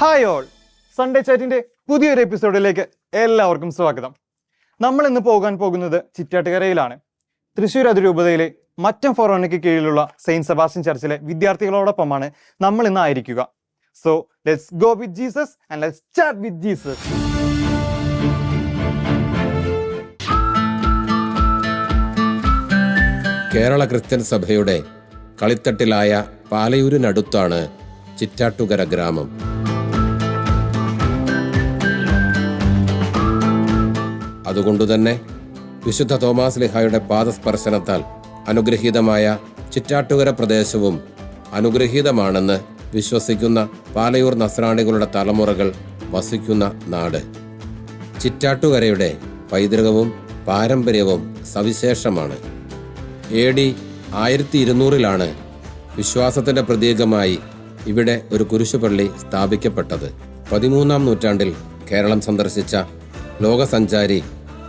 Hi all. Sunday ചാറ്റിന്റെ പുതിയൊരു എപ്പിസോഡിലേക്ക് എല്ലാവർക്കും സ്വാഗതം. നമ്മൾ ഇന്ന് പോകാൻ പോകുന്നത് ചിറ്റാട്ടുകരയിലാണ്. തൃശ്ശൂർ അതിരൂപതയിലെ മറ്റം ഫൊറോനയ്ക്ക് കീഴിലുള്ള സെയിന്റ് സെബാസ്റ്റ്യൻ ചർച്ചിലെ വിദ്യാർത്ഥികളോടൊപ്പമാണ് നമ്മൾ ഇന്ന് ആയിരിക്കുക. So let's go with Jesus and let's chat with Jesus Kerala Christian സഭയുടെ കളിത്തട്ടിലായ പാലയൂരിനടുത്താണ് ചിറ്റാട്ടുകര ഗ്രാമം. അതുകൊണ്ടുതന്നെ വിശുദ്ധ തോമാസ് ലിഹായുടെ പാദസ്പർശനത്താൽ അനുഗ്രഹീതമായ ചിറ്റാട്ടുകര പ്രദേശവും അനുഗ്രഹീതമാണെന്ന് വിശ്വസിക്കുന്ന പാലയൂർ നസ്രാണികളുടെ തലമുറകൾ വസിക്കുന്ന നാട്. ചിറ്റാട്ടുകരയുടെ പൈതൃകവും പാരമ്പര്യവും സവിശേഷമാണ്. എ ഡി ആയിരത്തി ഇരുന്നൂറിലാണ് വിശ്വാസത്തിന്റെ പ്രതീകമായി ഇവിടെ ഒരു കുരിശുപള്ളി സ്ഥാപിക്കപ്പെട്ടത്. പതിമൂന്നാം നൂറ്റാണ്ടിൽ കേരളം സന്ദർശിച്ച ലോകസഞ്ചാരി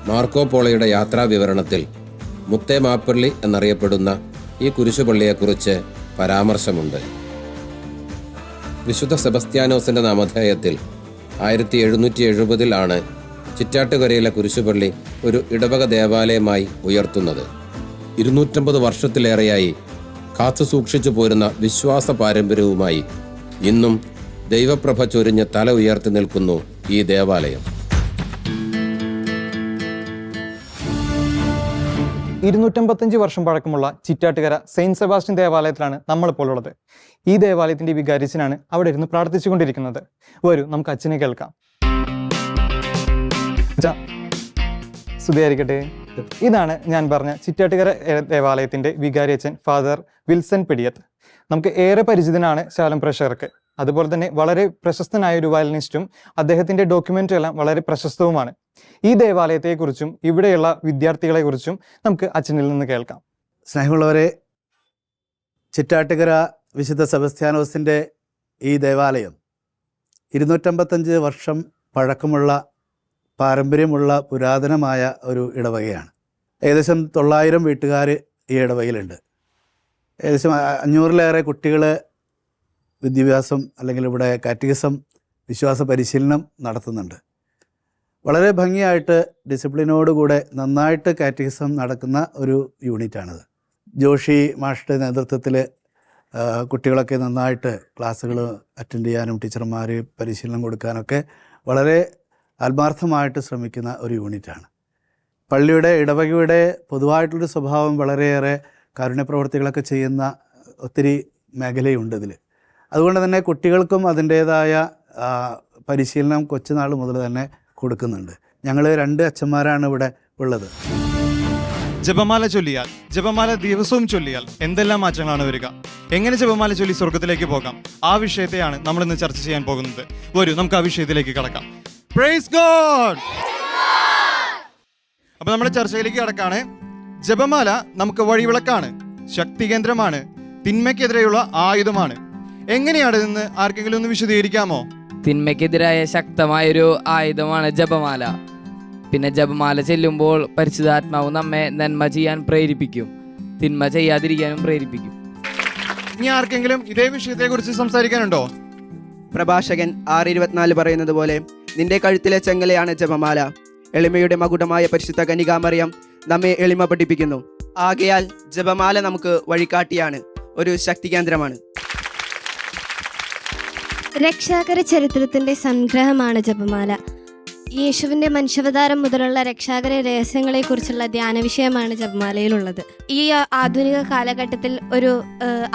മാർക്കോ പോളയുടെ യാത്രാ വിവരണത്തിൽ മുത്തേ എന്നറിയപ്പെടുന്ന ഈ കുരിശുപള്ളിയെക്കുറിച്ച് പരാമർശമുണ്ട്. വിശുദ്ധ സെബസ്ത്യാനോസിന്റെ നാമധേയത്തിൽ ആയിരത്തി എഴുന്നൂറ്റി എഴുപതിലാണ് ചിറ്റാട്ടുകരയിലെ കുരിശുപള്ളി ഒരു ഇടവക ദേവാലയമായി ഉയർത്തുന്നത്. ഇരുന്നൂറ്റമ്പത് വർഷത്തിലേറെയായി കാത്തു സൂക്ഷിച്ചു പോരുന്ന വിശ്വാസ പാരമ്പര്യവുമായി ഇന്നും ദൈവപ്രഭ ചൊരിഞ്ഞ് തല ഉയർത്തി നിൽക്കുന്നു ഈ ദേവാലയം. ഇരുന്നൂറ്റമ്പത്തഞ്ച് വർഷം പഴക്കമുള്ള ചിറ്റാട്ടുകര സെയിന്റ് സെബാസ്റ്റ്യൻ ദേവാലയത്തിലാണ് നമ്മളിപ്പോൾ ഉള്ളത് ഈ ദേവാലയത്തിന്റെ വികാരിച്ചനാണ് അവിടെ ഇരുന്ന് പ്രാർത്ഥിച്ചുകൊണ്ടിരിക്കുന്നത്. വരൂ നമുക്ക് അച്ഛനെ കേൾക്കാം. സ്തുതിയായിരിക്കട്ടെ. ഇതാണ് ഞാൻ പറഞ്ഞ ചിറ്റാട്ടുകര ദേവാലയത്തിന്റെ വികാരി അച്ഛൻ ഫാദർ വിൽസൺ പിടിയത്ത്. നമുക്ക് ഏറെ പരിചിതനാണ് ശാലം പ്രഷർക്ക് അതുപോലെ തന്നെ വളരെ പ്രശസ്തനായ ഒരു വയലിനിസ്റ്റും അദ്ദേഹത്തിന്റെ ഡോക്യുമെന്ററി എല്ലാം വളരെ പ്രശസ്തവുമാണ്. ഈ ദേവാലയത്തെക്കുറിച്ചും ഇവിടെയുള്ള വിദ്യാർത്ഥികളെക്കുറിച്ചും നമുക്ക് അച്ഛനിൽ നിന്ന് കേൾക്കാം. സ്നേഹമുള്ളവരെ ചിറ്റാട്ടുകര വിശുദ്ധ സെബസ്ത്യാനോസിന്റെ ഈ ദേവാലയം ഇരുന്നൂറ്റമ്പത്തഞ്ച് വർഷം പഴക്കമുള്ള പാരമ്പര്യമുള്ള പുരാതനമായ ഒരു ഇടവകയാണ്. ഏകദേശം തൊള്ളായിരം വീട്ടുകാർ ഈ ഇടവകയിലുണ്ട്. ഏകദേശം അഞ്ഞൂറിലേറെ കുട്ടികൾ വിദ്യാഭ്യാസം അല്ലെങ്കിൽ ഇവിടെ കാറ്റഗിസം വിശ്വാസ പരിശീലനം നടത്തുന്നുണ്ട്. വളരെ ഭംഗിയായിട്ട് ഡിസിപ്ലിനോടുകൂടെ നന്നായിട്ട് കാറ്റഗിസം നടക്കുന്ന ഒരു യൂണിറ്റാണിത്. ജോഷി മാഷിന്റെ നേതൃത്വത്തിൽ കുട്ടികളൊക്കെ നന്നായിട്ട് ക്ലാസ്സുകൾ അറ്റൻഡ് ചെയ്യാനും ടീച്ചർമാർ പരിശീലനം കൊടുക്കാനൊക്കെ വളരെ ആത്മാർത്ഥമായിട്ട് ശ്രമിക്കുന്ന ഒരു യൂണിറ്റാണ്. പള്ളിയുടെ ഇടവകയുടെ പൊതുവായിട്ടുള്ളൊരു സ്വഭാവം വളരെയേറെ കാരുണ്യപ്രവർത്തികളൊക്കെ ചെയ്യുന്ന ഒത്തിരി മേഖലയുണ്ട് ഇതിൽ അതുകൊണ്ട് തന്നെ കുട്ടികൾക്കും അതിന്റേതായ പരിശീലനം കൊച്ചുനാൾ മുതൽ തന്നെ കൊടുക്കുന്നുണ്ട്. ഞങ്ങൾ രണ്ട് അച്ഛന്മാരാണ് ഇവിടെ ഉള്ളത്. ജപമാല ചൊല്ലിയാൽ ജപമാല ദിവസവും ചൊല്ലിയാൽ എന്തെല്ലാം മാറ്റങ്ങളാണ് വരിക? എങ്ങനെ ജപമാല ചൊല്ലി സ്വർഗത്തിലേക്ക് പോകാം? ആ വിഷയത്തെയാണ് നമ്മൾ ഇന്ന് ചർച്ച ചെയ്യാൻ പോകുന്നത്. വരൂ നമുക്ക് ആ വിഷയത്തിലേക്ക് കടക്കാം. പ്രൈസ് ഗോഡ് അപ്പൊ നമ്മുടെ ചർച്ചയിലേക്ക് കടക്കാണ്. ജപമാല നമുക്ക് വഴിവിളക്കാണ് ശക്തി കേന്ദ്രമാണ് തിന്മയ്ക്കെതിരെയുള്ള ആയുധമാണ്. എങ്ങനെയാണ് ഇതെന്ന് ആർക്കെങ്കിലും ഒന്ന് വിശദീകരിക്കാമോ? തിന്മയ്ക്കെതിരായ ശക്തമായൊരു ആയുധമാണ് ജപമാല. പിന്നെ ജപമാല ചെല്ലുമ്പോൾ പരിശുദ്ധാത്മാവ് നമ്മെ നന്മ ചെയ്യാൻ പ്രേരിപ്പിക്കും. തിന്മ ചെയ്യാതിരിക്കാനും പ്രേരിപ്പിക്കും. ഇനി ആർക്കെങ്കിലും ഇതേ വിഷയത്തെ കുറിച്ച് സംസാരിക്കാനുണ്ടോ? പ്രഭാഷകൻ ആറ് ഇരുപത്തിനാല് പറയുന്നത് പോലെ നിന്റെ കഴുത്തിലെ ചെങ്ങലയാണ് ജപമാല. എളിമയുടെ മകുടമായ പരിശുദ്ധ കനികാമറിയം നമ്മെ എളിമ പഠിപ്പിക്കുന്നു. ആകയാൽ ജപമാല നമുക്ക് വഴികാട്ടിയാണ്. ഒരു ശക്തി കേന്ദ്രമാണ് രക്ഷാകര ചരിത്രത്തിന്റെ സംഗ്രഹമാണ് ജപമാല. യേശുവിന്റെ മനുഷ്യാവതാരം മുതലുള്ള രക്ഷാകര രഹസ്യങ്ങളെക്കുറിച്ചുള്ള ധ്യാന വിഷയമാണ് ജപമാലയിലുള്ളത്. ഈ ആധുനിക കാലഘട്ടത്തിൽ ഒരു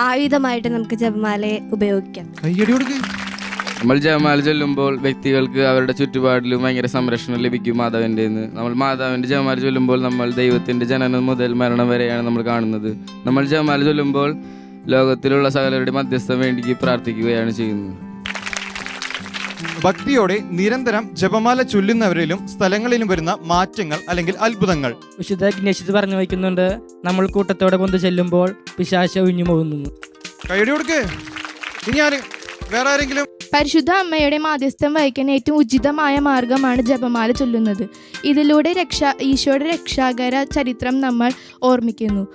ആയുധമായിട്ട് നമുക്ക് ജപമാലയെ ഉപയോഗിക്കാം. നമ്മൾ ജപമാല ചൊല്ലുമ്പോൾ വ്യക്തികൾക്ക് അവരുടെ ചുറ്റുപാടിലും ഭയങ്കര സംരക്ഷണം ലഭിക്കും മാതാവിന്റെ നമ്മൾ മാതാവിന്റെ ജപമാല ചൊല്ലുമ്പോൾ നമ്മൾ ദൈവത്തിന്റെ ജനനം മുതൽ മരണം വരെയാണ് നമ്മൾ കാണുന്നത്. നമ്മൾ ജപമാല ചൊല്ലുമ്പോൾ ലോകത്തിലുള്ള സകലരുടെ മധ്യസ്ഥം വേണ്ടി പ്രാർത്ഥിക്കുകയാണ് ചെയ്യുന്നത്. ഭക്തിയോടെ നിരന്തരം ജപമാല ചൊല്ലുന്നവരിലും സ്ഥലങ്ങളിലും വരുന്ന മാറ്റങ്ങൾ അല്ലെങ്കിൽ അത്ഭുതങ്ങൾ. വിശുദ്ധ ഗ്നേഷ്യസ് പറഞ്ഞു വയ്ക്കുന്നുണ്ട്. നമ്മൾ കൂട്ടത്തോടെ കൊണ്ട് ചെല്ലുമ്പോൾ പിശാശ ഒഴിഞ്ഞു പോകുന്നു. കൈയടി കൊടുക്ക്. ഇനി ആര്? വേറെ ആരെങ്കിലും? പരിശുദ്ധ അമ്മയുടെ മാധ്യസ്ഥം വഹിക്കാൻ ഏറ്റവും ഉചിതമായ മാർഗമാണ് ജപമാല ചൊല്ലുന്നത്. ഇതിലൂടെ രക്ഷ ഈശോയുടെ രക്ഷാകര ചരിത്രം നമ്മൾ ഓർമ്മിക്കുന്നു.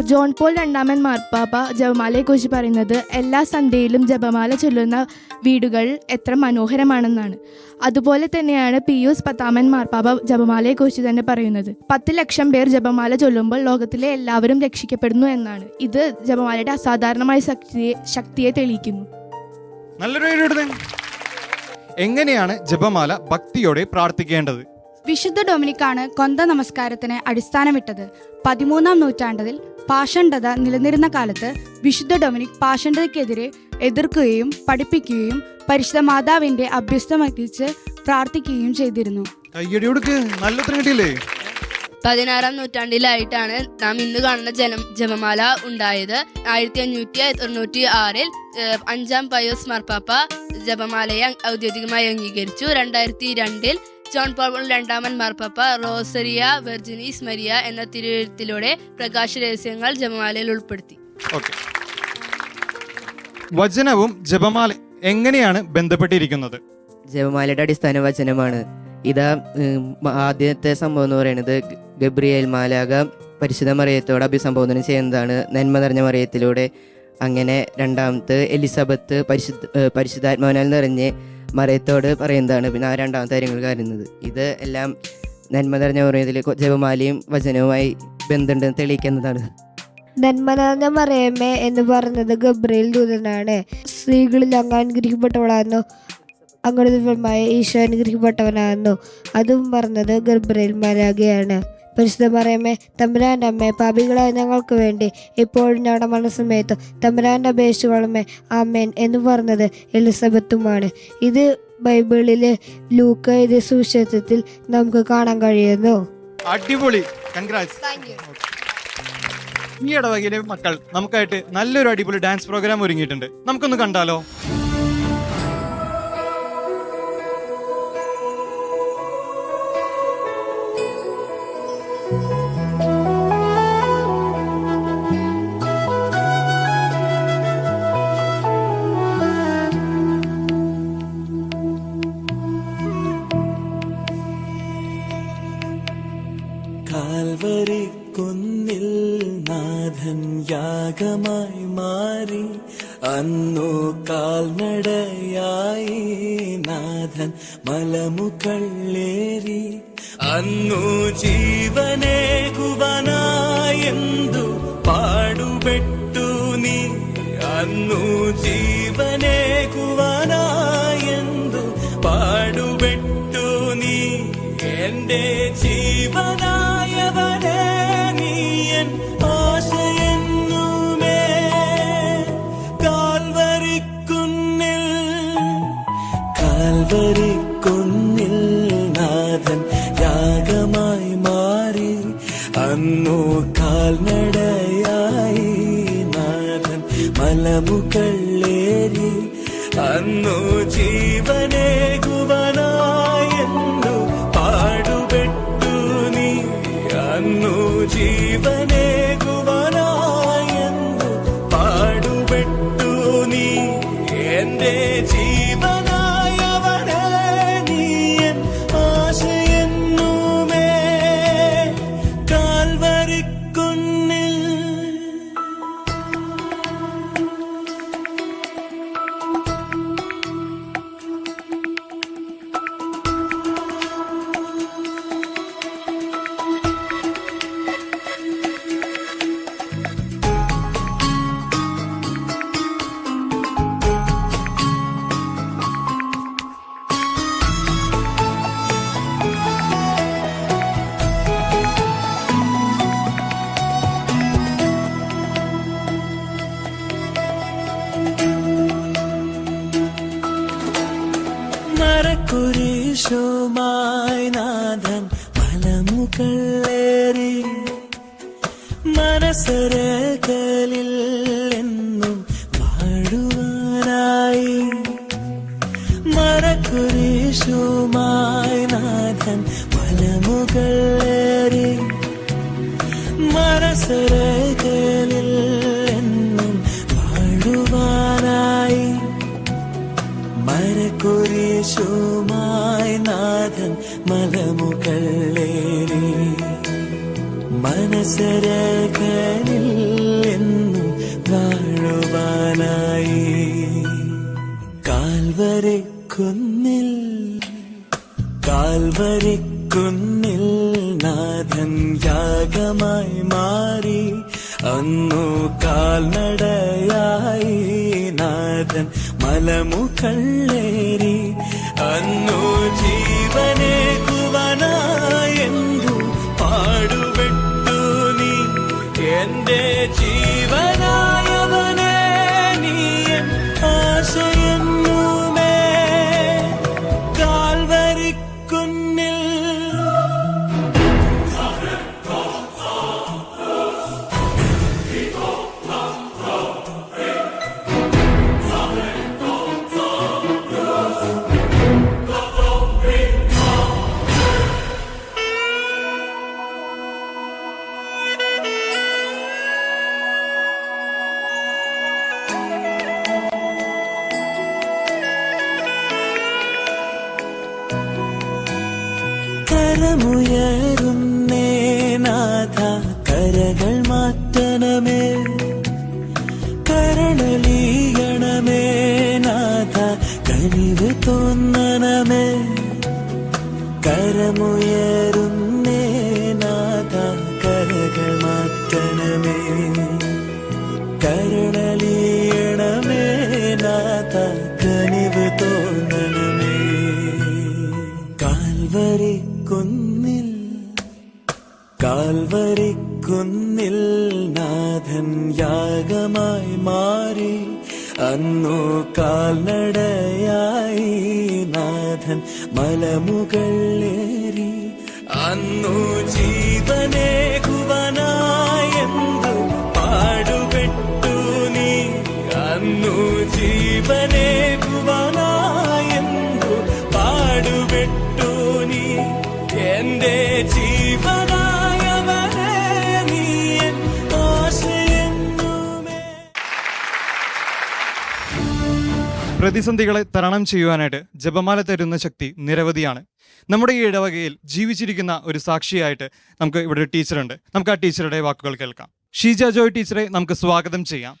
ജോൺ പോൾ രണ്ടാമൻ മാർപ്പാപ്പ ജപമാലയെക്കുറിച്ച് പറയുന്നത് എല്ലാ സന്ധ്യയിലും ജപമാല ചൊല്ലുന്ന വീടുകൾ എത്ര മനോഹരമാണെന്നാണ്. അതുപോലെ തന്നെയാണ് പിയൂസ് പത്താമൻ മാർപ്പാപ്പ ജപമാലയെക്കുറിച്ച് തന്നെ പറയുന്നത്. പത്ത് ലക്ഷം പേർ ജപമാല ചൊല്ലുമ്പോൾ ലോകത്തിലെ എല്ലാവരും രക്ഷിക്കപ്പെടുന്നു എന്നാണ്. ഇത് ജപമാലയുടെ അസാധാരണമായ ശക്തിയെ ശക്തിയെ തെളിയിക്കുന്നു. നല്ലൊരു. എങ്ങനെയാണ് ജപമാല ഭക്തിയോടെ പ്രാർത്ഥിക്കേണ്ടത്? വിശുദ്ധ ഡൊമിനിക്കാണ് കൊന്ത നമസ്കാരത്തിന് അടിസ്ഥാനമിട്ടത്. പതിമൂന്നാം നൂറ്റാണ്ടിൽ പാഷണ്ഡത നിലനിരുന്ന കാലത്ത് വിശുദ്ധ ഡൊമിനിക് പാഷണ്ഡതയ്ക്കെതിരെ എതിർക്കുകയും പഠിപ്പിക്കുകയും പരിശുദ്ധ മാതാവിന്റെ അഭ്യസ്തമെത്തിച്ച് പ്രാർത്ഥിക്കുകയും ചെയ്തിരുന്നു. കയ്യടി കൊടുക്ക് നല്ല ഉത്തരം കിട്ടിയില്ലേ? പതിനാറാം നൂറ്റാണ്ടിലായിട്ടാണ് നാം ഇന്ന് കാണുന്ന ജനം ജപമാല ഉണ്ടായത്. ആയിരത്തി അഞ്ഞൂറ്റി തൊണ്ണൂറ്റി ആറിൽ അഞ്ചാം പയോസ് മാർപ്പാപ്പ ജപമാലയെ ഔദ്യോഗികമായി അംഗീകരിച്ചു. രണ്ടായിരത്തി രണ്ടിൽ ജോൺ പോൾ രണ്ടാമൻ മാർപ്പാപ്പ റോസറിയ വെർജിനീസ് മരിയ എന്ന തിരുവഴുത്തിലൂടെ പ്രകാശ രഹസ്യങ്ങൾ ജപമാലയിൽ ഉൾപ്പെടുത്തി. ഓക്കെ. വചനവും ജപമാല എങ്ങനെയാണ് ബന്ധപ്പെട്ടിരിക്കുന്നത്? ജപമാലയുടെ അടിസ്ഥാന വചനമാണ്. ഇതാ ആദ്യത്തെ സംഭവം എന്ന് പറയുന്നത് ഗബ്രിയേൽ മാലാക പരിശുദ്ധ മറിയത്തോട് അഭിസംബോധന ചെയ്യുന്നതാണ്. നന്മ നിറഞ്ഞ മറിയത്തിലൂടെ അങ്ങനെ രണ്ടാമത്തെ എലിസബത്ത് പരിശുദ്ധ പരിശുദ്ധാത്മാവിനാൽ നിറഞ്ഞ് മറിയത്തോട് പറയുന്നതാണ് പിന്നെ ആ രണ്ടാമത്തെ കാര്യങ്ങൾ കാര്യന്നത്. ഇത് എല്ലാം നന്മ നിറഞ്ഞ മറിയത്തിൽ ജപമാലയും വചനവുമായി ബന്ധമുണ്ടെന്ന് തെളിയിക്കുന്നതാണ്. നന്മ നിറഞ്ഞ മറിയമ്മേ എന്ന് പറഞ്ഞത് ഗബ്രിയേൽ ദൂതനാണ്. സ്ത്രീകളിൽ അങ്ങ് അനുഗ്രഹിക്കപ്പെട്ടവളായിരുന്നു അങ്ങനെ ഈശോ അനുഗ്രഹിക്കപ്പെട്ടവനായിരുന്നു അതും പറഞ്ഞത് ഗബ്രിയേൽ മരാഗയാണ്. പരിശുദ്ധ മറിയമ്മേ തമ്പുരാന്റെ അമ്മേ പാപികളായ ഞങ്ങൾക്ക് വേണ്ടി എപ്പോഴും ഞങ്ങളുടെ മനസ്സമയത്ത് തമ്പുരാന്റെ അപേക്ഷിച്ചുകളമ്മേ ആമേൻ എന്ന് പറഞ്ഞത് എലിസബത്തുമാണ്. ഇത് ബൈബിളിലെ ലൂക്ക ഇത് സുവിശേഷത്തിൽ നമുക്ക് കാണാൻ കഴിയുന്നു. അടിപൊളി. കൺഗ്രാറ്റ്സ് ഈ ഇടവകയിലെ മക്കൾ. നമുക്കായിട്ട് നല്ലൊരു അടിപൊളി ഡാൻസ് പ്രോഗ്രാം ഒരുങ്ങിയിട്ടുണ്ട്. നമുക്കൊന്ന് കണ്ടാലോ? അന്നു മലമുകളേറി അന്നു ജീവനെ കുവനായെന്നു പാടുപെട്ടു നീ അന്നു ജീവനെ കുന്നിൽ കാൽവരി കുന്നിൽ നാഥൻ യാഗമായി മാറി. അന്നു കാൽനടയായി നാഥൻ മലമുകളേറി അന്നു ജീവനെ ജീവനേകുവനായെന്തു പാടുപെട്ടു നീ. എന്റെ ജീവ കരമുയരുന്നേ നാഥ കരകൾ മാറ്റണമേ. കരണലീയണമേ നാഥ കനിവ് തോന്നണമേ. കരമുയരുന്നേ യാഗമായി മാറി. അന്നു കാൽനടയായി നാഥൻ മലമുകളേറി പ്രതിസന്ധികളെ തരണം ചെയ്യുവാനായിട്ട് ജപമാല തരുന്ന ശക്തി നിരവധിയാണ്. നമ്മുടെ ഈ ഇടവകയിൽ ജീവിച്ചിരിക്കുന്ന ഒരു സാക്ഷിയായിട്ട് നമുക്ക് ഇവിടെ ഒരു ടീച്ചറുണ്ട്. നമുക്ക് ആ ടീച്ചറുടെ വാക്കുകൾ കേൾക്കാം. ഷീജ ജോയ് ടീച്ചറെ നമുക്ക് സ്വാഗതം ചെയ്യാം.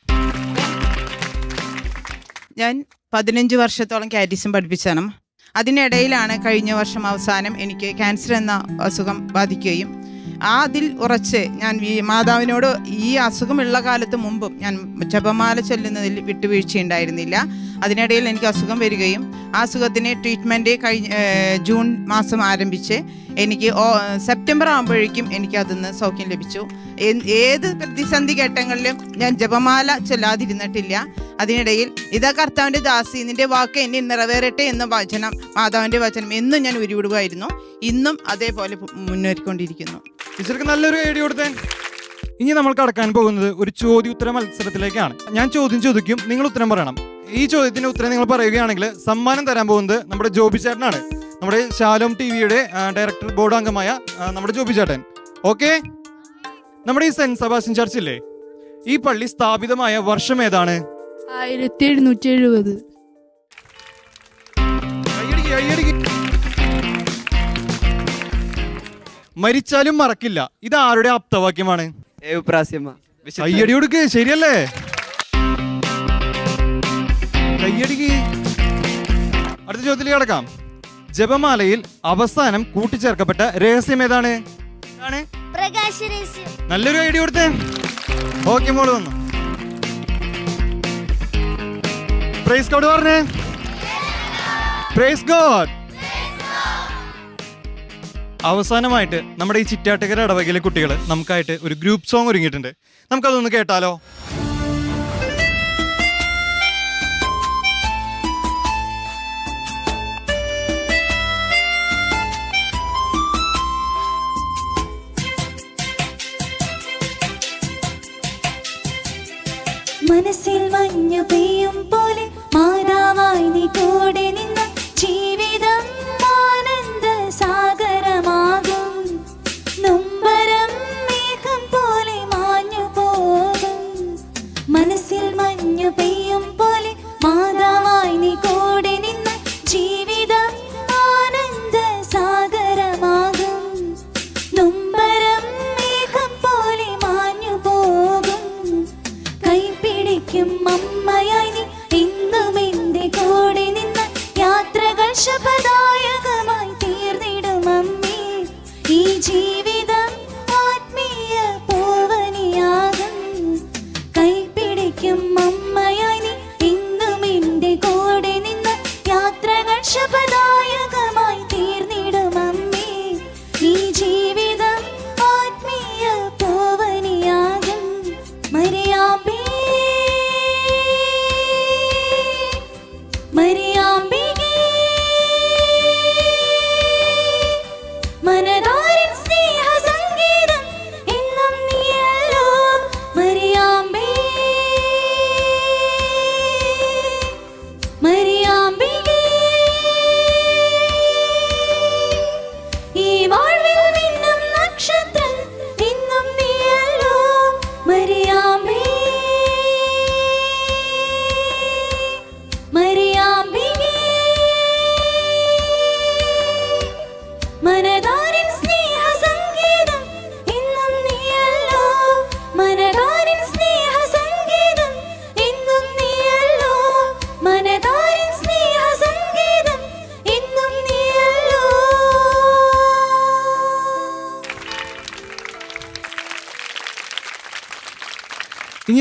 ഞാൻ പതിനഞ്ച് വർഷത്തോളം കാറ്റിസം പഠിപ്പിച്ചാണ്. അതിനിടയിലാണ് കഴിഞ്ഞ വർഷം അവസാനം എനിക്ക് ക്യാൻസർ എന്ന അസുഖം ബാധിക്കുകയും ആ അതിൽ ഉറച്ച് ഞാൻ മാതാവിനോട് ഈ അസുഖമുള്ള കാലത്ത് മുമ്പും ഞാൻ ജപമാല ചൊല്ലുന്നതിൽ വിട്ടുവീഴ്ചയുണ്ടായിരുന്നില്ല. അതിനിടയിൽ എനിക്ക് അസുഖം വരികയും ആ അസുഖത്തിന് ട്രീറ്റ്മെന്റ് കഴിഞ്ഞ ജൂൺ മാസം ആരംഭിച്ച് എനിക്ക് സെപ്റ്റംബർ ആകുമ്പോഴേക്കും എനിക്ക് അതിന്ന് സൗഖ്യം ലഭിച്ചു. ഏത് പ്രതിസന്ധി ഘട്ടങ്ങളിലും ഞാൻ ജപമാല ചൊല്ലാതിരുന്നിട്ടില്ല. അതിനിടയിൽ ഇതാ കർത്താവിന്റെ ദാസി നിന്റെ വാക്ക് എന്നെ നിറവേറട്ടെ എന്ന വചനം മാതാവിന്റെ വചനം എന്നും ഞാൻ ഉരുവിടുമായിരുന്നു ഇന്നും അതേപോലെ മുന്നേറിക്കൊണ്ടിരിക്കുന്നു. ടീച്ചർക്ക് നല്ലൊരു ഐഡിയ കൊടുത്തേ. ഇനി നമ്മൾ കടക്കാൻ പോകുന്നത് ഒരു ചോദ്യോത്തര മത്സരത്തിലേക്കാണ്. ഞാൻ ചോദ്യം ചോദിക്കും നിങ്ങൾ ഉത്തരം പറയണം. ഈ ചോദ്യത്തിന്റെ ഉത്തരം നിങ്ങൾ പറയുകയാണെങ്കിൽ സമ്മാനം തരാൻ പോകുന്നത് നമ്മുടെ ജോബി ചേട്ടനാണ്. നമ്മുടെ ശാലോം ടി വിയുടെ ഡയറക്ടർ ബോർഡ് അംഗമായ നമ്മുടെ ജോബി ചേട്ടൻ. ഓക്കെ? നമ്മുടെ ഈ സെന്റ് സബാസ്റ്റ്യൻ ചർച്ച് ഇല്ലേ? ഈ പള്ളി സ്ഥാപിതമായ വർഷം ഏതാണ്? ആയിരത്തി എഴുന്നൂറ്റി എഴുപത്. മരിച്ചാലും മറക്കില്ല. ഇത് ആരുടെ ആപ്തവാക്യമാണ്? കയ്യടി കൊടുക്ക് ശരിയല്ലേ? കയ്യടിക്ക്. അടുത്ത ചോദ്യത്തിൽ കിടക്കാം. ജപമാലയിൽ അവസാനം കൂട്ടിച്ചേർക്കപ്പെട്ട രഹസ്യം ഏതാണ്? ആണ് നല്ലൊരു ഐഡിയ കൊടുത്തേ. ഓക്കെ മോൾ വന്നു. പ്രൈസ് കോഡ് പറഞ്ഞേ. പ്രൈസ് ഗോഡ് അവസാനമായിട്ട് നമ്മുടെ ഈ ചിറ്റാട്ടുകര ഇടവകയിലെ കുട്ടികൾ നമുക്കായിട്ട് ഒരു ഗ്രൂപ്പ് സോങ് ഒരുങ്ങിയിട്ടുണ്ട്. നമുക്കതൊന്ന് കേട്ടാലോ? മനസ്സിൽ മഞ്ഞു പെയ്യും പോലെ മാതാവായി നീ കൂടെ നിന്ന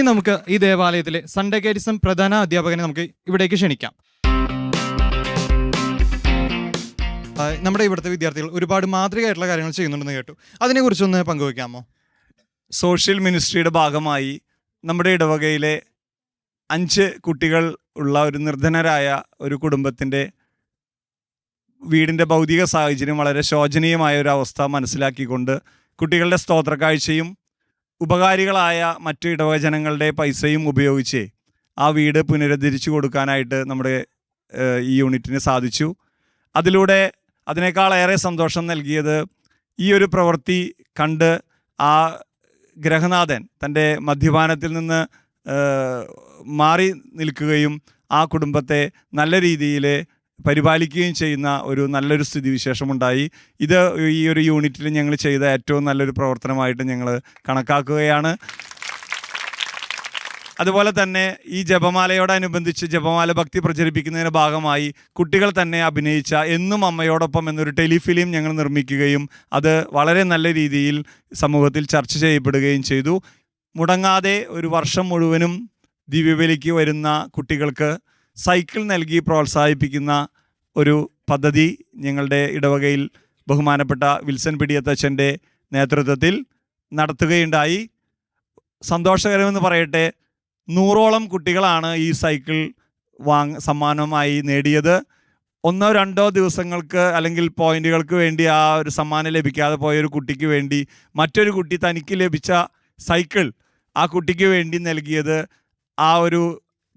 നമുക്ക് ഈ ദേവാലയത്തിലെ സൺഡേ കാരിസം പ്രധാന അധ്യാപകനെ നമുക്ക് ഇവിടേക്ക് ക്ഷണിക്കാം. നമ്മുടെ ഇവിടുത്തെ വിദ്യാർത്ഥികൾ ഒരുപാട് മാതൃകയായിട്ടുള്ള കാര്യങ്ങൾ ചെയ്യുന്നുണ്ടെന്ന് കേട്ടു. അതിനെക്കുറിച്ചൊന്ന് പങ്കുവയ്ക്കാമോ? സോഷ്യൽ മിനിസ്ട്രിയുടെ ഭാഗമായി നമ്മുടെ ഇടവകയിലെ അഞ്ച് കുട്ടികൾ ഉള്ള ഒരു നിർധനരായ ഒരു കുടുംബത്തിന്റെ വീടിന്റെ ഭൗതിക സാഹചര്യം വളരെ ശോചനീയമായ ഒരു അവസ്ഥ മനസ്സിലാക്കിക്കൊണ്ട് കുട്ടികളുടെ സ്തോത്ര കാഴ്ചയും ഉപകാരികളായ മറ്റു ഇടവചനങ്ങളുടെ പൈസയും ഉപയോഗിച്ച് ആ വീട് പുനരുദ്ധരിച്ചു കൊടുക്കാനായിട്ട് നമ്മുടെ ഈ യൂണിറ്റിന് സാധിച്ചു. അതിലൂടെ അതിനേക്കാളേറെ സന്തോഷം നൽകിയത് ഈ ഒരു പ്രവൃത്തി കണ്ട് ആ ഗ്രഹനാഥൻ തന്റെ മദ്യപാനത്തിൽ നിന്ന് മാറി നിൽക്കുകയും ആ കുടുംബത്തെ നല്ല രീതിയിൽ പരിപാലിക്കുകയും ചെയ്യുന്ന ഒരു നല്ലൊരു സ്ഥിതിവിശേഷമുണ്ടായി. ഇത് ഈ ഒരു യൂണിറ്റിൽ ഞങ്ങൾ ചെയ്ത ഏറ്റവും നല്ലൊരു പ്രവർത്തനമായിട്ട് ഞങ്ങൾ കണക്കാക്കുകയാണ്. അതുപോലെ തന്നെ ഈ ജപമാലയോടനുബന്ധിച്ച് ജപമാല ഭക്തി പ്രചരിപ്പിക്കുന്നതിന്റെ ഭാഗമായി കുട്ടികൾ തന്നെ അഭിനയിച്ച എന്നും അമ്മയോടൊപ്പം എന്നൊരു ടെലിഫിലിം ഞങ്ങൾ നിർമ്മിക്കുകയും അത് വളരെ നല്ല രീതിയിൽ സമൂഹത്തിൽ ചർച്ച ചെയ്യപ്പെടുകയും ചെയ്തു. മുടങ്ങാതെ ഒരു വർഷം മുഴുവനും ദിവ്യബലിക്ക് വരുന്ന കുട്ടികൾക്ക് സൈക്കിൾ നൽകി പ്രോത്സാഹിപ്പിക്കുന്ന ഒരു പദ്ധതി ഞങ്ങളുടെ ഇടവകയിൽ ബഹുമാനപ്പെട്ട വിൽസൺ പിടിയത്തച്ഛന്റെ നേതൃത്വത്തിൽ നടത്തുകയുണ്ടായി. സന്തോഷകരമെന്ന് പറയട്ടെ നൂറോളം കുട്ടികളാണ് ഈ സൈക്കിൾ വാങ് സമ്മാനമായി നേടിയത്. ഒന്നോ രണ്ടോ ദിവസങ്ങൾക്ക് അല്ലെങ്കിൽ പോയിന്റുകൾക്ക് വേണ്ടി ആ ഒരു സമ്മാനം ലഭിക്കാതെ പോയ ഒരു കുട്ടിക്ക് വേണ്ടി മറ്റൊരു കുട്ടി തനിക്ക് ലഭിച്ച സൈക്കിൾ ആ കുട്ടിക്ക് വേണ്ടി നൽകിയത് ആ ഒരു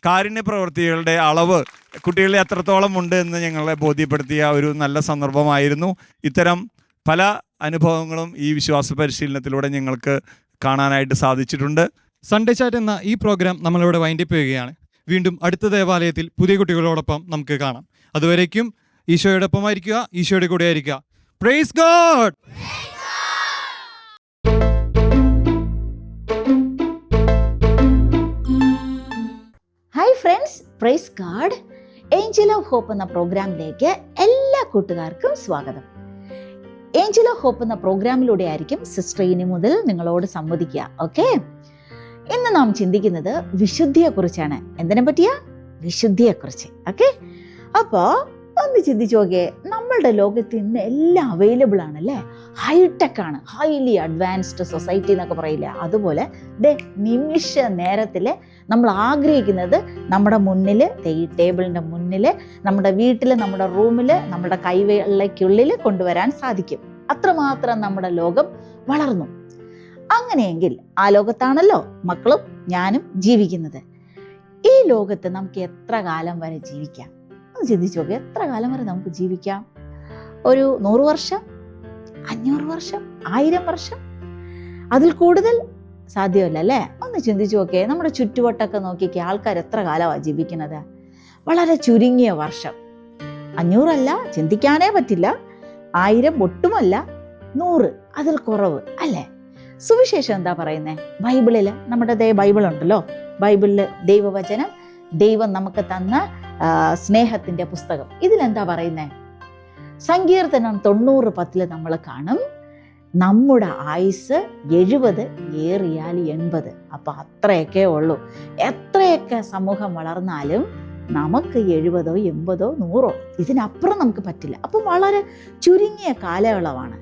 കാരുണ്യ പ്രവൃത്തികളുടെ അളവ് കുട്ടികളിൽ എത്രത്തോളം ഉണ്ട് എന്ന് ഞങ്ങളെ ബോധ്യപ്പെടുത്തിയ ഒരു നല്ല സന്ദർഭമായിരുന്നു. ഇത്തരം പല അനുഭവങ്ങളും ഈ വിശ്വാസ പരിശീലനത്തിലൂടെ ഞങ്ങൾക്ക് കാണാനായിട്ട് സാധിച്ചിട്ടുണ്ട്. സൺഡേ ചാറ്റ് എന്ന ഈ പ്രോഗ്രാം നമ്മളിവിടെ വൈൻഡപ്പ് ചെയ്യുകയാണ്. വീണ്ടും അടുത്ത ദേവാലയത്തിൽ പുതിയ കുട്ടികളോടൊപ്പം നമുക്ക് കാണാം. അതുവരേക്കും ഈശോയോടൊപ്പമായിരിക്കുക ഈശോയുടെ കൂടെ ആയിരിക്കുക praise God hi friends praise God angel of hope എന്ന പ്രോഗ്രാമിലേക്ക് എല്ലാ കൂട്ടുകാർക്കും സ്വാഗതം. ഏഞ്ചൽ ഓഫ് ഹോപ്പ് എന്ന പ്രോഗ്രാമിലൂടെ ആയിരിക്കും സിസ്റ്റർ ഇനി മുതൽ നിങ്ങളോട് സംവദിക്കുക. ഓക്കെ ഇന്ന് നാം ചിന്തിക്കുന്നത് വിശുദ്ധിയെക്കുറിച്ചാണ്. എന്തിനെ പറ്റിയ? വിശുദ്ധിയെക്കുറിച്ച്. ഓക്കെ അപ്പോൾ ഒന്ന് ചിന്തിച്ചു നോക്കിയേ. നമ്മളുടെ ലോകത്ത് ഇന്ന് എല്ലാം അവൈലബിൾ ആണല്ലേ? ഹൈടെക് ആണ് ഹൈലി അഡ്വാൻസ്ഡ് സൊസൈറ്റി എന്നൊക്കെ പറയില്ല? അതുപോലെ ദേ നിമിഷ നേരത്തിൽ നമ്മൾ ആഗ്രഹിക്കുന്നത് നമ്മുടെ മുന്നിൽ ഈ ടേബിളിന്റെ മുന്നിൽ നമ്മുടെ വീട്ടിൽ നമ്മുടെ റൂമിൽ നമ്മുടെ കൈവേളയ്ക്കുള്ളിൽ കൊണ്ടുവരാൻ സാധിക്കും. അത്രമാത്രം നമ്മുടെ ലോകം വളർന്നു. അങ്ങനെയെങ്കിൽ ആ ലോകത്താണല്ലോ മക്കളും ഞാനും ജീവിക്കുന്നത്. ഈ ലോകത്ത് നമുക്ക് എത്ര കാലം വരെ ജീവിക്കാം? ഒന്ന് ചിന്തിച്ചു നോക്കുക എത്ര കാലം വരെ നമുക്ക് ജീവിക്കാം? ഒരു നൂറ് വർഷം? അഞ്ഞൂറ് വർഷം ആയിരം വർഷം? അതിൽ കൂടുതൽ സാധ്യമല്ല അല്ലേ? ഒന്ന് ചിന്തിച്ചു നോക്കേ നമ്മുടെ ചുറ്റുവട്ടമൊക്കെ നോക്കിക്കേ ആൾക്കാർ എത്ര കാലമാണ് ജീവിക്കുന്നത്? വളരെ ചുരുങ്ങിയ വർഷം. അഞ്ഞൂറല്ല ചിന്തിക്കാനേ പറ്റില്ല. ആയിരം ഒട്ടുമല്ല നൂറ് അതിൽ കുറവ് അല്ലേ? സുവിശേഷം എന്താ പറയുന്നത് ബൈബിളിൽ നമ്മുടെ ദേ ബൈബിൾ ഉണ്ടല്ലോ ബൈബിളിൽ ദൈവവചനം ദൈവം നമുക്ക് തന്ന സ്നേഹത്തിന്റെ പുസ്തകം. ഇതിലെന്താ പറയുന്നത് സങ്കീർത്തനം തൊണ്ണൂറ് പത്തിൽ നമ്മൾ കാണും. നമ്മുടെ ആയുസ് എഴുപത് ഏറിയാൽ എൺപത്. അപ്പം അത്രയൊക്കെ ഉള്ളൂ. എത്രയൊക്കെ സമൂഹം വളർന്നാലും നമുക്ക് എഴുപതോ എൺപതോ നൂറോ ഇതിനപ്പുറം നമുക്ക് പറ്റില്ല. അപ്പം വളരെ ചുരുങ്ങിയ കാലയളവാണ്.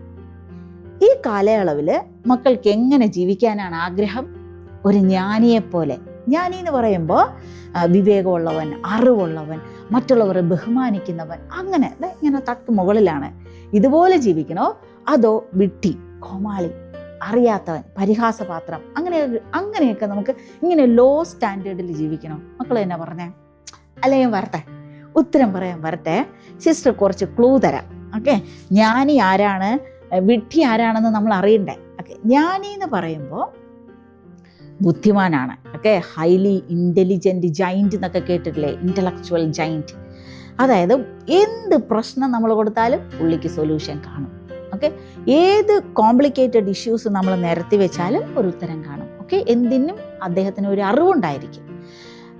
ഈ കാലയളവിൽ മക്കൾക്ക് എങ്ങനെ ജീവിക്കാനാണ് ആഗ്രഹം? ഒരു ജ്ഞാനിയെപ്പോലെ. ജ്ഞാനി എന്ന് പറയുമ്പോൾ വിവേകമുള്ളവൻ അറിവുള്ളവൻ മറ്റുള്ളവരെ ബഹുമാനിക്കുന്നവൻ. അങ്ങനെ ഇങ്ങനെ തട്ട് മുകളിലാണ്. ഇതുപോലെ ജീവിക്കണോ? അതോ വിട്ടി കോമാളി അറിയാത്തവൻ പരിഹാസപാത്രം അങ്ങനെ അങ്ങനെയൊക്കെ നമുക്ക് ഇങ്ങനെ ലോ സ്റ്റാൻഡേർഡിൽ ജീവിക്കണം? മക്കൾ എന്നാ പറഞ്ഞേ? അല്ലേ വരട്ടെ? ഉത്തരം പറയാൻ വരട്ടെ. സിസ്റ്റർ കുറച്ച് ക്ലൂ തരാം. ഓക്കെ ജ്ഞാനി ആരാണ്? വിട്ടി ആരാണെന്ന് നമ്മൾ അറിയണ്ടേ? ഓക്കെ ജ്ഞാനി എന്ന് പറയുമ്പോൾ ബുദ്ധിമാനാണ്. ഓക്കെ? ഹൈലി ഇന്റലിജന്റ് ജൈന്റ് എന്നൊക്കെ കേട്ടിട്ടില്ലേ? ഇന്റലക്ച്വൽ ജൈന്റ് അതായത് എന്ത് പ്രശ്നം നമ്മൾ കൊടുത്താലും പുള്ളിക്ക് സൊല്യൂഷൻ കാണും. ഓക്കെ? ഏത് കോംപ്ലിക്കേറ്റഡ് ഇഷ്യൂസ് നമ്മൾ നിരത്തി വെച്ചാലും ഒരു ഉത്തരം കാണും. ഓക്കെ? എന്തിനും അദ്ദേഹത്തിന് ഒരു അറിവുണ്ടായിരിക്കും.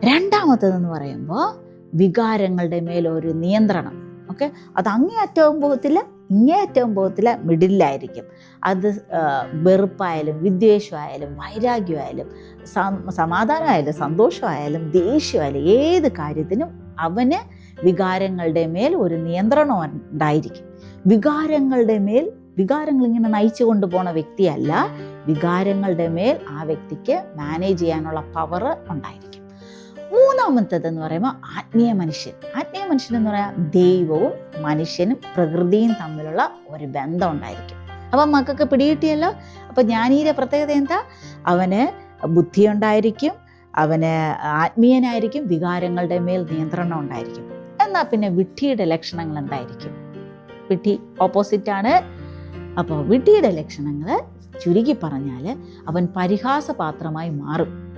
രണ്ടാമത്തതെന്ന് പറയുമ്പോൾ വികാരങ്ങളുടെ മേലൊരു നിയന്ത്രണം. ഓക്കെ? അത് അങ്ങേയറ്റവും പോകത്തില്ല ഇങ്ങേയറ്റവും പോകത്തില്ല മിഡിലായിരിക്കും അത് വെറുപ്പായാലും വിദ്വേഷമായാലും വൈരാഗ്യമായാലും സമാധാനമായാലും സന്തോഷമായാലും ദേഷ്യമായാലും ഏത് കാര്യത്തിനും അവന് വികാരങ്ങളുടെ മേൽ ഒരു നിയന്ത്രണം ഉണ്ടായിരിക്കും. വികാരങ്ങളുടെ മേൽ വികാരങ്ങൾ ഇങ്ങനെ നയിച്ചു കൊണ്ടുപോണ വ്യക്തിയല്ല വികാരങ്ങളുടെ മേൽ ആ വ്യക്തിക്ക് മാനേജ് ചെയ്യാനുള്ള പവർ ഉണ്ടായിരിക്കും. മൂന്നാമത്തേത് എന്ന് പറയുമ്പോൾ ആത്മീയ മനുഷ്യൻ. ആത്മീയ മനുഷ്യൻ എന്ന് പറയാൻ ദൈവവും മനുഷ്യനും പ്രകൃതിയും തമ്മിലുള്ള ഒരു ബന്ധം ഉണ്ടായിരിക്കും. അപ്പം മക്കൾക്ക് പിടികിട്ടിയല്ലോ? അപ്പം ജ്ഞാനീയുടെ പ്രത്യേകത എന്താ? അവന് ബുദ്ധി ഉണ്ടായിരിക്കും അവന് ആത്മീയനായിരിക്കും വികാരങ്ങളുടെ മേൽ നിയന്ത്രണം ഉണ്ടായിരിക്കും. എന്നാൽ പിന്നെ വിട്ടിയുടെ ലക്ഷണങ്ങൾ എന്തായിരിക്കും? വിഡ്ഢി ഓപ്പോസിറ്റാണ് അപ്പോൾ വിട്ടിയുടെ ലക്ഷണങ്ങൾ ചുരുക്കി പറഞ്ഞാൽ അവൻ പരിഹാസപാത്രമായി മാറും.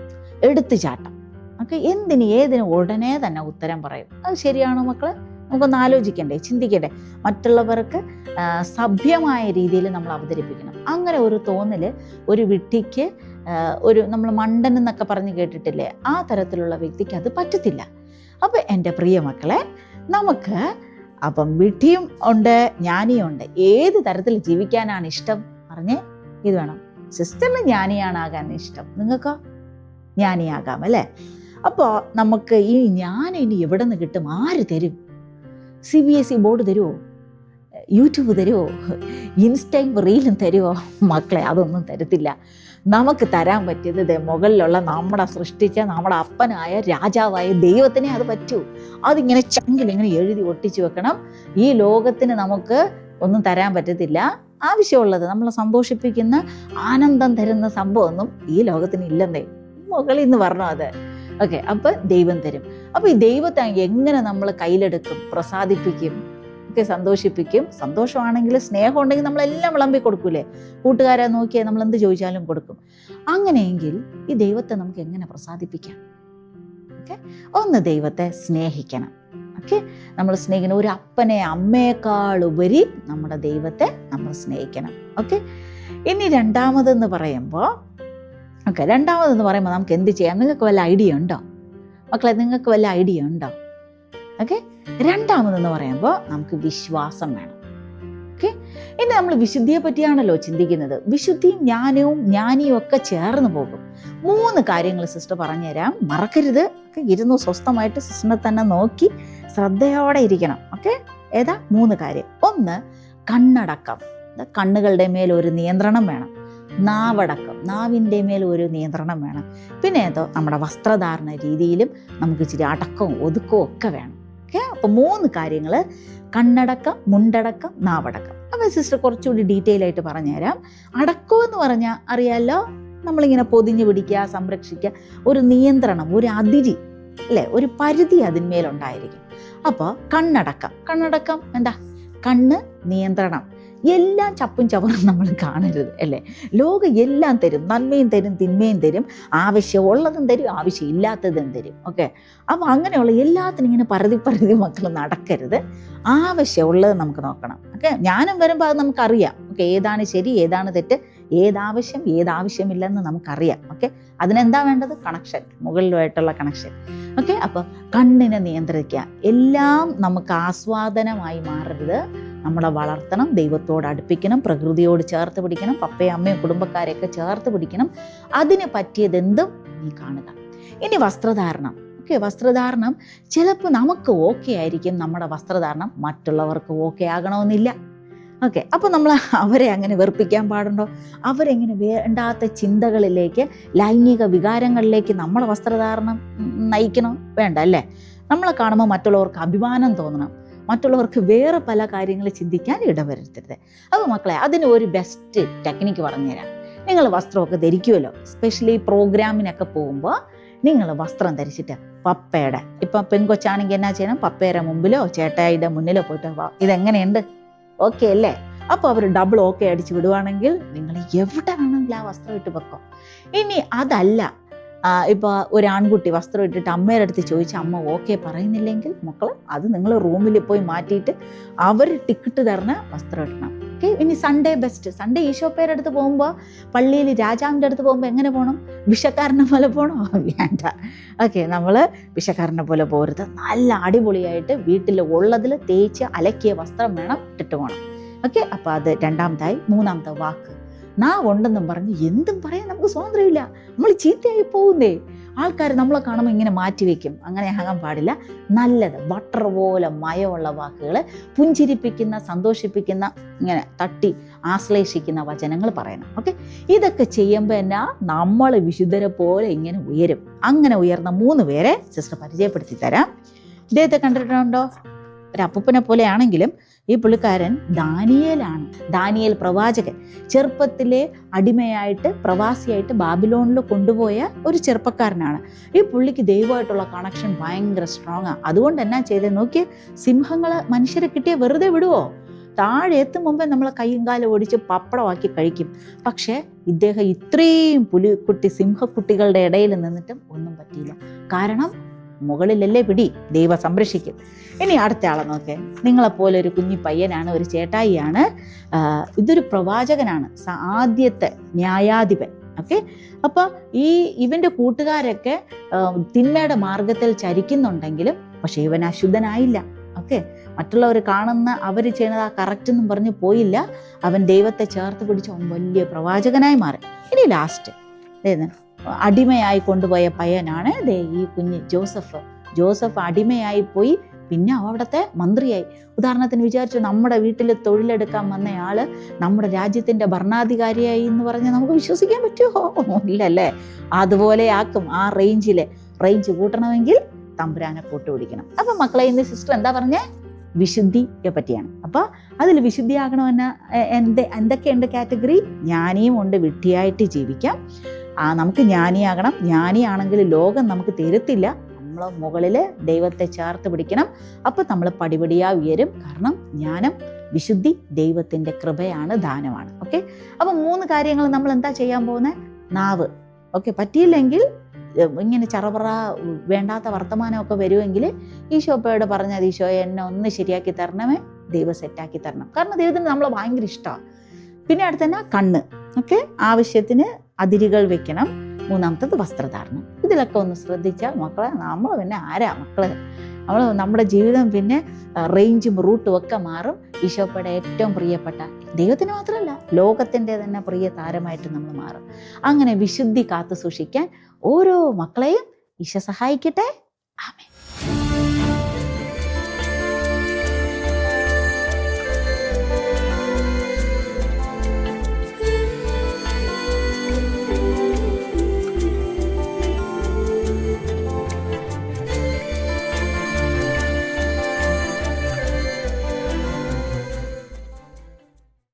എടുത്തുചാട്ടം ഒക്കെ എന്തിന് ഏതിന് ഉടനെ തന്നെ ഉത്തരം പറയും. അത് ശരിയാണോ മക്കളെ? നമുക്കൊന്ന് ആലോചിക്കണ്ടേ ചിന്തിക്കണ്ടേ. മറ്റുള്ളവർക്ക് സഭ്യമായ രീതിയിൽ നമ്മൾ അവതരിപ്പിക്കണം. അങ്ങനെ ഒരു തോന്നൽ ഒരു വിട്ടിക്ക് ഒരു നമ്മൾ മണ്ടൻ എന്നൊക്കെ പറഞ്ഞ് കേട്ടിട്ടില്ലേ ആ തരത്തിലുള്ള വ്യക്തിക്ക് അത് പറ്റത്തില്ല. അപ്പം എന്റെ പ്രിയ മക്കളെ നമുക്ക് അപ്പം വിട്ടിയും ഉണ്ട് ജ്ഞാനിയും ഉണ്ട്. ഏത് തരത്തിൽ ജീവിക്കാനാണ് ഇഷ്ടം? പറഞ്ഞേ ഇത് വേണം. സിസ്റ്ററിന് ജ്ഞാനിയാണാകാൻ ഇഷ്ടം. നിങ്ങൾക്കോ? ജ്ഞാനിയാകാം അല്ലേ? അപ്പോൾ നമുക്ക് ഈ ഞാൻ ഇനി എവിടെ നിന്ന് കിട്ടും? ആര് തരും? C B S E board തരുമോ യൂട്യൂബ് തരുമോ ഇൻസ്റ്റൈം റീലും തരുമോ മക്കളെ അതൊന്നും തരത്തില്ല. നമുക്ക് തരാൻ പറ്റിയത് മുകളിലുള്ള നമ്മുടെ സൃഷ്ടിച്ച നമ്മുടെ അപ്പനായ രാജാവായ ദൈവത്തിനെ അത് പറ്റൂ. അതിങ്ങനെ ചങ്കിൽ ഇങ്ങനെ എഴുതി ഒട്ടിച്ചു വെക്കണം. ഈ ലോകത്തിന് നമുക്ക് ഒന്നും തരാൻ പറ്റത്തില്ല. ആവശ്യമുള്ളത് നമ്മളെ സന്തോഷിപ്പിക്കുന്ന ആനന്ദം തരുന്ന സംഭവമൊന്നും ഈ ലോകത്തിന് ഇല്ലെന്നേ. മുകളിൽ നിന്ന് പറഞ്ഞു അത്? ഓക്കെ അപ്പം ദൈവം തരും. അപ്പോൾ ഈ ദൈവത്തെ എങ്ങനെ നമ്മൾ കയ്യിലെടുക്കും? പ്രസാദിപ്പിക്കും ഒക്കെ സന്തോഷിപ്പിക്കും. സന്തോഷമാണെങ്കിൽ സ്നേഹം ഉണ്ടെങ്കിൽ നമ്മളെല്ലാം വിളമ്പി കൊടുക്കൂലേ? കൂട്ടുകാരെ നോക്കിയാൽ നമ്മൾ എന്ത് ചോദിച്ചാലും കൊടുക്കും. അങ്ങനെയെങ്കിൽ ഈ ദൈവത്തെ നമുക്ക് എങ്ങനെ പ്രസാദിപ്പിക്കാം? ഓക്കെ ഒന്ന് ദൈവത്തെ സ്നേഹിക്കണം. ഓക്കെ നമ്മൾ സ്നേഹിക്കണം ഒരു അപ്പനെ അമ്മയേക്കാൾ ഉപരി നമ്മുടെ ദൈവത്തെ നമ്മൾ സ്നേഹിക്കണം. ഓക്കെ ഇനി രണ്ടാമതെന്ന് പറയുമ്പോൾ ഓക്കെ രണ്ടാമതെന്ന് പറയുമ്പോൾ നമുക്ക് എന്ത് ചെയ്യാം? നിങ്ങൾക്ക് വല്ല ഐഡിയ ഉണ്ടോ? മക്കളെ നിങ്ങൾക്ക് വല്ല ഐഡിയ ഉണ്ടോ? ഓക്കെ രണ്ടാമതെന്ന് പറയുമ്പോൾ നമുക്ക് വിശ്വാസം വേണം. ഓക്കെ ഇനി നമ്മൾ വിശുദ്ധിയെ പറ്റിയാണല്ലോ ചിന്തിക്കുന്നത്. വിശുദ്ധിയും ജ്ഞാനവും ജ്ഞാനിയും ഒക്കെ ചേർന്ന് പോകും. മൂന്ന് കാര്യങ്ങൾ സിസ്റ്റർ പറഞ്ഞുതരാം. മറക്കരുത്. ഒക്കെ ഇരുന്നു സ്വസ്ഥമായിട്ട് സിസ്റ്ററിനെ തന്നെ നോക്കി ശ്രദ്ധയോടെ ഇരിക്കണം. ഓക്കെ ഏതാ? മൂന്ന് കാര്യം. ഒന്ന് കണ്ണടക്കം. കണ്ണുകളുടെ മേൽ ഒരു നിയന്ത്രണം വേണം. നാവടക്കം നാവിന്റെ മേൽ ഒരു നിയന്ത്രണം വേണം. പിന്നെ ഏതോ നമ്മുടെ വസ്ത്രധാരണ രീതിയിലും നമുക്ക് ഇച്ചിരി അടക്കവും ഒതുക്കവും ഒക്കെ വേണം. ഓക്കെ? അപ്പോൾ മൂന്ന് കാര്യങ്ങൾ. കണ്ണടക്കം മുണ്ടടക്കം നാവടക്കം. അപ്പോൾ സിസ്റ്റർ കുറച്ചുകൂടി ഡീറ്റെയിൽ ആയിട്ട് പറഞ്ഞുതരാം. അടക്കം എന്ന് പറഞ്ഞാൽ അറിയാമല്ലോ നമ്മളിങ്ങനെ പൊതിഞ്ഞു പിടിക്കുക സംരക്ഷിക്കുക. ഒരു നിയന്ത്രണം ഒരു അതിരി അല്ലേ? ഒരു പരിധി അതിന്മേലുണ്ടായിരിക്കും. അപ്പോൾ കണ്ണടക്കം. കണ്ണടക്കം എന്താ? കണ്ണ് നിയന്ത്രണം. എല്ലാം ചപ്പും ചവറും നമ്മൾ കാണരുത് അല്ലേ? ലോകം എല്ലാം തരും നന്മയും തരും തിന്മയും തരും ആവശ്യമുള്ളതും തരും ആവശ്യമില്ലാത്തതും തരും ഓക്കെ? അപ്പോൾ അങ്ങനെയുള്ള എല്ലാത്തിനും ഇങ്ങനെ പരതി പരതി മക്കൾ നടക്കരുത്. ആവശ്യമുള്ളത് നമുക്ക് നോക്കണം ഓക്കെ? ജ്ഞാനം വരുമ്പോൾ അത് നമുക്കറിയാം ഓക്കെ? ഏതാണ് ശരി ഏതാണ് തെറ്റ് ഏതാവശ്യം ഏതാവശ്യമില്ലെന്ന് നമുക്കറിയാം ഓക്കെ? അതിനെന്താ വേണ്ടത്? കണക്ഷൻ മുകളിലുമായിട്ടുള്ള കണക്ഷൻ ഓക്കെ? അപ്പോൾ കണ്ണിനെ നിയന്ത്രിക്കുക. എല്ലാം നമുക്ക് ആസ്വാദനമായി മാറരുത്. നമ്മളെ വളർത്തണം ദൈവത്തോട് അടുപ്പിക്കണം പ്രകൃതിയോട് ചേർത്ത് പിടിക്കണം പപ്പയും അമ്മയും കുടുംബക്കാരെയൊക്കെ ചേർത്ത് പിടിക്കണം. അതിന് പറ്റിയതെന്തും നീ കാണുക. ഇനി വസ്ത്രധാരണം. ഓക്കെ വസ്ത്രധാരണം ചിലപ്പോൾ നമുക്ക് ഓക്കെ ആയിരിക്കും. നമ്മുടെ വസ്ത്രധാരണം മറ്റുള്ളവർക്ക് ഓക്കെ ആകണമെന്നില്ല. ഓക്കെ അപ്പോൾ നമ്മൾ അവരെ അങ്ങനെ വെറുപ്പിക്കാൻ പാടുണ്ടോ? അവരെങ്ങനെ വേണ്ടാത്ത ചിന്തകളിലേക്ക് ലൈംഗിക വികാരങ്ങളിലേക്ക് നമ്മുടെ വസ്ത്രധാരണം നയിക്കണം? വേണ്ട അല്ലേ? നമ്മളെ കാണുമ്പോൾ മറ്റുള്ളവർക്ക് അഭിമാനം തോന്നണം. മറ്റുള്ളവർക്ക് വേറെ പല കാര്യങ്ങൾ ചിന്തിക്കാൻ ഇടവരുത്തരുത് അപ്പോൾ മക്കളെ അതിന് ഒരു ബെസ്റ്റ് ടെക്നിക്ക് പറഞ്ഞുതരാം. നിങ്ങൾ വസ്ത്രമൊക്കെ ധരിക്കുമല്ലോ സ്പെഷ്യലി പ്രോഗ്രാമിനൊക്കെ പോകുമ്പോൾ നിങ്ങൾ വസ്ത്രം ധരിച്ചിട്ട് പപ്പയുടെ ഇപ്പം പെൺകൊച്ചാണെങ്കിൽ എന്നാ ചെയ്യണം? പപ്പയുടെ മുമ്പിലോ ചേട്ടായിയുടെ മുന്നിലോ പോയിട്ട് ഇതെങ്ങനെയുണ്ട്? ഓക്കെ അല്ലേ? അപ്പോൾ അവർ ഡബിൾ ഓക്കെ അടിച്ച് വിടുവാണെങ്കിൽ നിങ്ങൾ എവിടെ വേണമെങ്കിലും ആ വസ്ത്രം ഇട്ട് വെക്കോ. ഇനി അതല്ല ഇപ്പോൾ ഒരു ആൺകുട്ടി വസ്ത്രം ഇട്ടിട്ട് അമ്മയുടെ അടുത്ത് ചോദിച്ച അമ്മ ഓക്കെ പറയുന്നില്ലെങ്കിൽ മക്കൾ അത് നിങ്ങൾ റൂമിൽ പോയി മാറ്റിയിട്ട് അവർ ടിക്കറ്റ് തരണ വസ്ത്രം ഇടണം. ഓക്കെ ഇനി സൺഡേ ബെസ്റ്റ് സൺഡേ ഈശോപ്പേരുടെ അടുത്ത് പോകുമ്പോൾ പള്ളിയിൽ രാജാവിന്റെ അടുത്ത് പോകുമ്പോൾ എങ്ങനെ പോകണം വിഷക്കാരനെ പോലെ പോകണോ വേണ്ട. ഓക്കെ നമ്മൾ വിഷക്കാരനെ പോലെ പോരുത്. നല്ല അടിപൊളിയായിട്ട് വീട്ടിൽ ഉള്ളതിൽ തേച്ച് അലക്കിയ വസ്ത്രം വേണം ഇട്ടിട്ട് പോകണം ഓക്കെ അപ്പോൾ അത് രണ്ടാമതായി മൂന്നാമത്തെ വാക്ക്. നാ ഉണ്ടെന്നും പറഞ്ഞ് എന്തും പറയാൻ നമുക്ക് സ്വാതന്ത്ര്യമില്ല. നമ്മൾ ചീത്തയായി പോകുന്നേ. ആൾക്കാർ നമ്മളെ കാണുമ്പോൾ ഇങ്ങനെ മാറ്റി വെക്കും. അങ്ങനെ ആകാൻ പാടില്ല. നല്ലത്. ബട്ടർ പോലെ മയമുള്ള വാക്കുകൾ പുഞ്ചിരിപ്പിക്കുന്ന സന്തോഷിപ്പിക്കുന്ന ഇങ്ങനെ തട്ടി ആശ്ലേഷിക്കുന്ന വചനങ്ങൾ പറയണം. ഓക്കെ ഇതൊക്കെ ചെയ്യുമ്പോൾ എന്നാ നമ്മൾ വിശുദ്ധരെ പോലെ ഇങ്ങനെ ഉയരും. അങ്ങനെ ഉയർന്ന മൂന്ന് പേരെ സിസ്റ്റർ പരിചയപ്പെടുത്തി തരാം. ഇദ്ദേഹത്തെ കണ്ടിട്ടുണ്ടോ? ഒരു അപ്പൂപ്പനെ പോലെയാണെങ്കിലും ഈ പുള്ളിക്കാരൻ ദാനിയേലാണ്. ദാനിയേൽ പ്രവാചകൻ. ചെറുപ്പത്തിലെ അടിമയായിട്ട് പ്രവാസിയായിട്ട് ബാബിലോണിൽ കൊണ്ടുപോയ ഒരു ചെറുപ്പക്കാരനാണ്. ഈ പുള്ളിക്ക് ദൈവമായിട്ടുള്ള കണക്ഷൻ ഭയങ്കര സ്ട്രോങ് ആണ് അതുകൊണ്ട് എന്നാ ചെയ്തേ? നോക്കിയ സിംഹങ്ങളെ മനുഷ്യരെ കിട്ടിയ വെറുതെ വിടുവോ? താഴെ എത്തും മുമ്പേ നമ്മളെ കൈയും കാലും ഓടിച്ച് പപ്പടമാക്കി കഴിക്കും. പക്ഷേ ഇദ്ദേഹം ഇത്രയും പുലിക്കുട്ടി സിംഹക്കുട്ടികളുടെ ഇടയിൽ നിന്നിട്ടും ഒന്നും പറ്റിയില്ല. കാരണം മുകളിലല്ലേ പിടി? ദൈവം സംരക്ഷിക്കും. ഇനി അടുത്ത ആളെ നോക്കേ. നിങ്ങളെപ്പോലെ ഒരു കുഞ്ഞി പയ്യനാണ് ഒരു ചേട്ടായിയാണ്. ഇതൊരു പ്രവാചകനാണ് ആദ്യത്തെ ന്യായാധിപൻ. ഓക്കെ? അപ്പോൾ ഈ ഇവന്റെ കൂട്ടുകാരൊക്കെ തിന്മയുടെ മാർഗത്തിൽ ചരിക്കുന്നുണ്ടെങ്കിലും പക്ഷെ ഇവൻ അശുദ്ധനായില്ല. ഓക്കെ? മറ്റുള്ളവർ കാണുന്ന അവർ ചെയ്യുന്നത് ആ കറക്റ്റ് എന്നും പറഞ്ഞ് പോയില്ല. അവൻ ദൈവത്തെ ചേർത്ത് പിടിച്ച് വലിയ പ്രവാചകനായി മാറി. ഇനി ലാസ്റ്റ് അടിമയായി കൊണ്ടുപോയ പയ്യനാണ് ദേ ഈ കുഞ്ഞ് ജോസഫ്. ജോസഫ് അടിമയായി പോയി പിന്നെ അവിടുത്തെ മന്ത്രിയായി. ഉദാഹരണത്തിന് വിചാരിച്ചു നമ്മുടെ വീട്ടിൽ തൊഴിലെടുക്കാൻ വന്നയാൾ നമ്മുടെ രാജ്യത്തിന്റെ ഭരണാധികാരിയായി എന്ന് പറഞ്ഞാൽ നമുക്ക് വിശ്വസിക്കാൻ പറ്റുമോ? ഇല്ലല്ലേ? അതുപോലെ ആക്കും ആ റേഞ്ചിൽ. റേഞ്ച് കൂട്ടണമെങ്കിൽ തമ്പുരാനെ കൂട്ടുപിടിക്കണം അപ്പൊ മക്കളെ ഇന്ന് സിസ്റ്റർ എന്താ പറഞ്ഞേ? വിശുദ്ധിയെ പറ്റിയാണ്. അപ്പൊ അതിൽ വിശുദ്ധിയാകണമെന്ന എന്ത് എന്തൊക്കെയുണ്ട് കാറ്റഗറി? ജ്ഞാനിയും ഉണ്ട് വിട്ടിയായിട്ട് ജീവിക്കാം. ആ നമുക്ക് ജ്ഞാനിയാകണം. ജ്ഞാനിയാണെങ്കിൽ ലോകം നമുക്ക് തരുത്തില്ല. നമ്മൾ മുകളിൽ ദൈവത്തെ ചേർത്ത് പിടിക്കണം. അപ്പോൾ നമ്മൾ പടിപടിയാ ഉയരും. കാരണം ജ്ഞാനം വിശുദ്ധി ദൈവത്തിന്റെ കൃപയാണ് ദാനമാണ്. ഓക്കെ? അപ്പം മൂന്ന് കാര്യങ്ങൾ നമ്മൾ എന്താ ചെയ്യാൻ പോകുന്നത് നാവ്. ഓക്കെ? പറ്റിയില്ലെങ്കിൽ ഇങ്ങനെ ചറപറ വേണ്ടാത്ത വർത്തമാനമൊക്കെ വരുമെങ്കിൽ ഈശോപ്പയോട് പറഞ്ഞത് ഈശോ എന്നെ ഒന്ന് ശരിയാക്കി തരണമേ. ദൈവം സെറ്റാക്കി തരണം. കാരണം ദൈവത്തിന് നമ്മളെ ഭയങ്കര ഇഷ്ടമാണ് പിന്നെ അടുത്തന്നെ കണ്ണ്. ഓക്കെ? ആവശ്യത്തിന് അതിരുകൾ വെക്കണം. മൂന്നാമത്തത് വസ്ത്രധാരണം. ഇതിലൊക്കെ ഒന്ന് ശ്രദ്ധിച്ചാൽ മക്കളെ നമ്മൾ പിന്നെ ആരാ മക്കളെ? നമ്മൾ നമ്മുടെ ജീവിതം പിന്നെ റേഞ്ചും റൂട്ടും ഒക്കെ മാറും. ഈശോപ്പയുടെ ഏറ്റവും പ്രിയപ്പെട്ട ദൈവത്തിന് മാത്രമല്ല ലോകത്തിന്റെ തന്നെ പ്രിയ താരമായിട്ട് നമ്മൾ മാറും. അങ്ങനെ വിശുദ്ധി കാത്തു സൂക്ഷിക്കാൻ ഓരോ മക്കളെയും ഈശോ സഹായിക്കട്ടെ. ആമേ